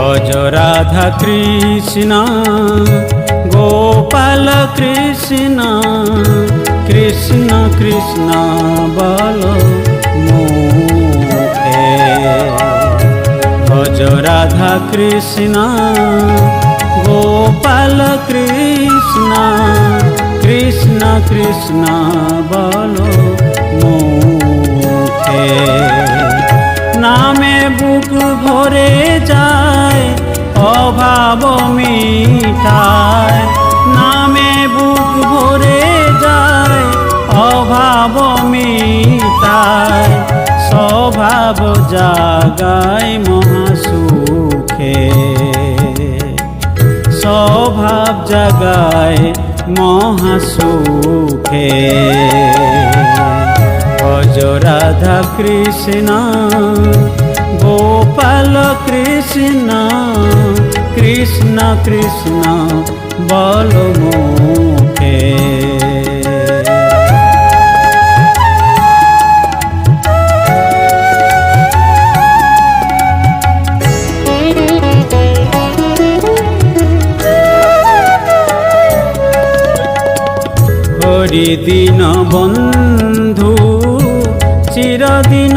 ভজ রাধা কৃষ্ণ, গোপাল কৃষ্ণ কৃষ্ণ কৃষ্ণ বল মুখে। ভজ রাধা কৃষ্ণ, গোপাল কৃষ্ণ কৃষ্ণ কৃষ্ণ বল মুখে। নামে বুক ভরে যায় অভাব মিটায় নামে বুক ভরে যায় অভাব মিটায় স্বভাব জাগায় মহাসুখে। স্বভাব জাগায় মহাসুখে। ভজ রাধা কৃষ্ণ, গোপাল কৃষ্ণ কৃষ্ণ কৃষ্ণ বল মুখে। হরি বন্ধু চিরদিন